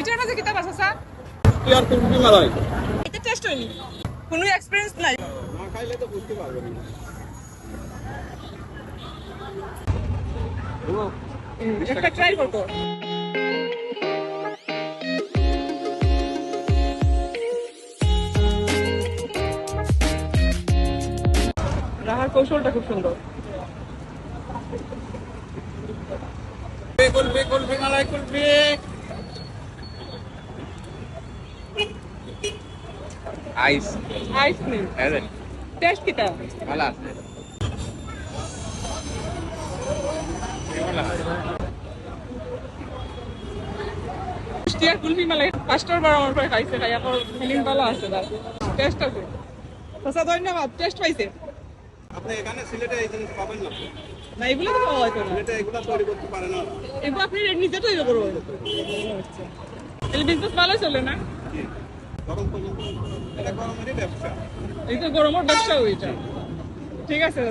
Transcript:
এটার মাঝে কিতাব আছে স্যার। আর কুলফি মালাই এটা টেস্ট হয়নি। কোনো এক্সপিরিয়েন্স নাই। না খাইলে তো বুঝতে পারবেন না। একটা ট্রাই করব। রাহার কৌশলটা খুব সুন্দর। Kulfi kulfi malai kulfi. Ice ice cream হ্যাঁ টেস্ট কিটা ভালো আছে। মিষ্টি আর কুলফি মালাই পাঁচটার বার আমার পরে খাইছে খাই এখন ফিলিং ভালো আছে তার টেস্ট আছে। আচ্ছা ধন্যবাদ টেস্ট পাইছে। আপনি এখানে সিলেটে এই জিনিস পাবেন না? না এগুলো তো পাওয়া হয়তো না। সিলেটে এগুলো তৈরি করতে পারে না। এগুলো আপনি নিজে তৈরি করব তাহলে বিজনেস ভালো চলে না? ঠিক আছে